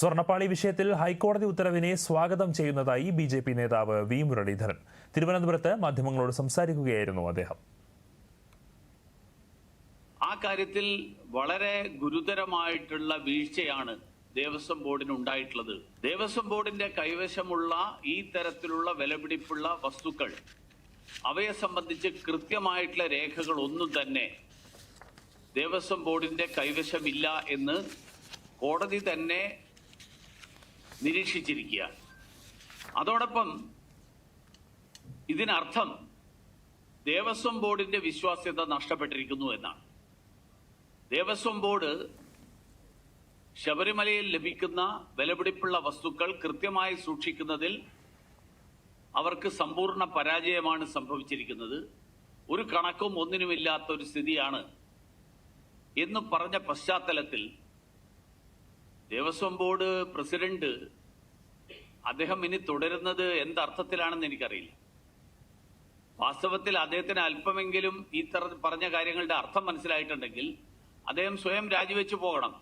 സ്വർണപ്പാളി വിഷയത്തിൽ ഹൈക്കോടതി ഉത്തരവിനെ സ്വാഗതം ചെയ്യുന്നതായി ബി ജെ പി നേതാവ് വി മുരളീധരൻ. തിരുവനന്തപുരത്ത് മാധ്യമങ്ങളോട് സംസാരിക്കുകയായിരുന്നു അദ്ദേഹം. ആ കാര്യത്തിൽ വളരെ ഗുരുതരമായിട്ടുള്ള വീഴ്ചയാണ് ദേവസ്വം ബോർഡിന് ഉണ്ടായിട്ടുള്ളത്. ദേവസ്വം ബോർഡിന്റെ കൈവശമുള്ള ഈ തരത്തിലുള്ള വിലപിടിപ്പുള്ള വസ്തുക്കൾ അവയെ സംബന്ധിച്ച് കൃത്യമായിട്ടുള്ള രേഖകൾ ഒന്നും തന്നെ ദേവസ്വം ബോർഡിന്റെ കൈവശമില്ല എന്ന് കോടതി തന്നെ നിരീക്ഷിച്ചിരിക്കുകയാണ് അതോടൊപ്പം ഇതിനർത്ഥം ദേവസ്വം ബോർഡിന്റെ വിശ്വാസ്യത നഷ്ടപ്പെട്ടിരിക്കുന്നു എന്നാണ്. ദേവസ്വം ബോർഡ് ശബരിമലയിൽ ലഭിക്കുന്ന വിലപിടിപ്പുള്ള വസ്തുക്കൾ കൃത്യമായി സൂക്ഷിക്കുന്നതിൽ അവർക്ക് സമ്പൂർണ പരാജയമാണ് സംഭവിച്ചിരിക്കുന്നത്. ഒരു കണക്കും ഒന്നിനുമില്ലാത്ത ഒരു സ്ഥിതിയാണ് എന്ന് പറഞ്ഞ പശ്ചാത്തലത്തിൽ ദേവസ്വം ബോർഡ് പ്രസിഡന്റ് അദ്ദേഹം ഇനി തുടരുന്നത് എന്തർത്ഥത്തിലാണെന്ന് എനിക്കറിയില്ല. വാസ്തവത്തിൽ അദ്ദേഹത്തിന് അല്പമെങ്കിലും ഈ പറഞ്ഞ കാര്യങ്ങളുടെ അർത്ഥം മനസ്സിലായിട്ടുണ്ടെങ്കിൽ അദ്ദേഹം സ്വയം രാജിവെച്ചു പോകണം.